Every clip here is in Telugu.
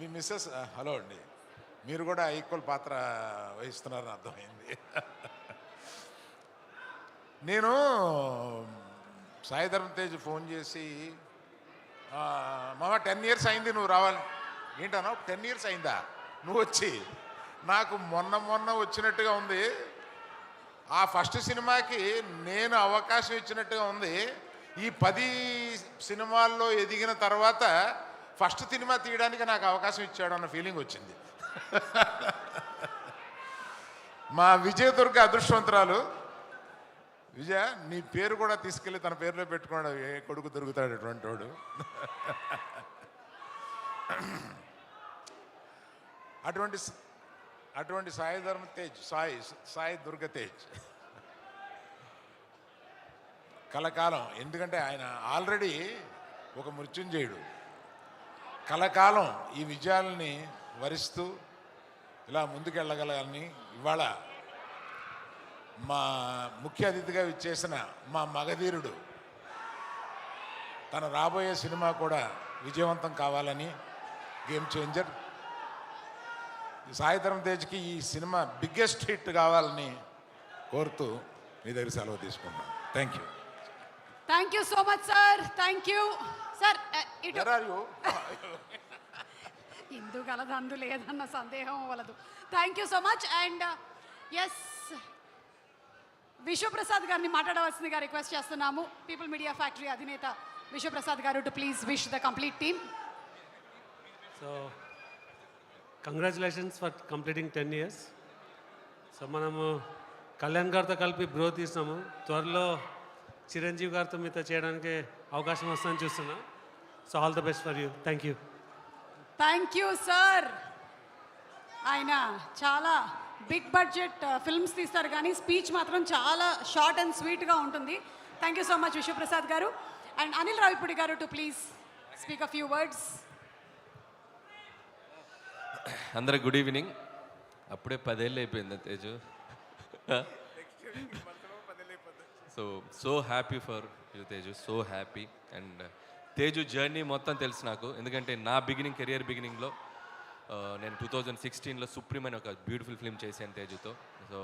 మీ మిస్సెస్ హలో అండి. మీరు కూడా ఈక్వల్ పాత్ర వహిస్తున్నారని అర్థమైంది. నేను సాయిధర్మ తేజ్ ఫోన్ చేసి మామ టెన్ ఇయర్స్ అయింది నువ్వు రావాలి. ఏంటన్నా టెన్ ఇయర్స్ అయిందా? నువ్వు వచ్చి. నాకు మొన్న మొన్న వచ్చినట్టుగా ఉంది. ఆ ఫస్ట్ సినిమాకి నేను అవకాశం ఇచ్చినట్టుగా ఉంది. ఈ పది సినిమాల్లో ఎదిగిన తర్వాత ఫస్ట్ సినిమా తీయడానికి నాకు అవకాశం ఇచ్చాడు అన్న ఫీలింగ్ వచ్చింది. మా విజయదుర్గ అదృష్టవంతురాలు. విజయ నీ పేరు కూడా తీసుకెళ్ళి తన పేరులో పెట్టుకున్నాడు. ఏ కొడుకు దొరుకుతాడు అటువంటి వాడు. అటువంటి అటువంటి సాయి ధర్మ తేజ్ సాయి సాయి దుర్గ తేజ్. కలకాలం ఎందుకంటే ఆయన ఆల్రెడీ ఒక మృత్యుంజయుడు. కలకాలం ఈ విజయాలని వరిస్తూ ఇలా ముందుకెళ్ళగలని ఇవాళ మా ముఖ్య అతిథిగా ఇచ్చేసిన మా మగధీరుడు తన రాబోయే సినిమా కూడా విజయవంతం కావాలని గేమ్ చేంజర్. సాయిధరం తేజ్కి ఈ సినిమా బిగ్గెస్ట్ హిట్ కావాలని కోరుతూ మీ దగ్గర సెలవు తీసుకున్నాను thank you thank you so much sir thank you sir ఇటు? ఇందు అందు లేదన్న సందేహం వలదు. Thank you so much and S Vishwaprasad గారిని మాట్లాడవలసిందిగా రిక్వెస్ట్ చేస్తున్నాము. పీపుల్ మీడియా ఫ్యాక్టరీ అధినేత Vishwaprasad garu to please wish the complete team so congratulations for completing ten years so మనము కళ్యాణ్ గారితో కలిపి బ్రో తీసినాము. త్వరలో చిరంజీవి గారితో మీతో చేయడానికి అవకాశం వస్తుందని చూస్తున్నాం. So all the best for you thank you thank you sir ఆయన చాలా బిగ్ బడ్జెట్ ఫిల్మ్స్ తీస్తారు కానీ స్పీచ్ మాత్రం చాలా షార్ట్ అండ్ స్వీట్గా ఉంటుంది. Thank you so much Vishwaprasad garu. And Anil Ravipudi garu to please speak a few words అందరికి గుడ్ ఈవినింగ్ అప్పుడే పదేళ్ళు అయిపోయింది Teju. So so happy for you Teju. So happy. And Teju journey మొత్తం తెలుసు నాకు. ఎందుకంటే నా బిగినింగ్ కెరియర్ బిగినింగ్లో నేను టూ థౌజండ్ సిక్స్టీన్లో సుప్రీం అని ఒక బ్యూటిఫుల్ ఫిల్మ్ చేశాను తేజుతో. సో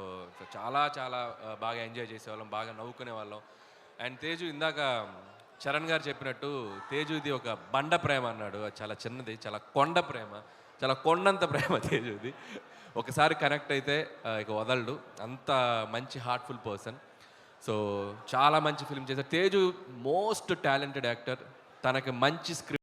చాలా చాలా బాగా ఎంజాయ్ చేసేవాళ్ళం బాగా నవ్వుకునే వాళ్ళం అండ్ తేజు ఇందాక చరణ్ గారు చెప్పినట్టు తేజు ఇది ఒక బండ ప్రేమ అన్నాడు. అది చాలా చిన్నది చాలా కొండ ప్రేమ చాలా కొండంత ప్రేమ తేజుది. ఒకసారి కనెక్ట్ అయితే ఇక వదలడు. అంత మంచి హార్ట్ఫుల్ పర్సన్. సో చాలా మంచి ఫిల్మ్ చేశారు. తేజు మోస్ట్ టాలెంటెడ్ యాక్టర్ తనకి మంచి స్క్రిప్ట్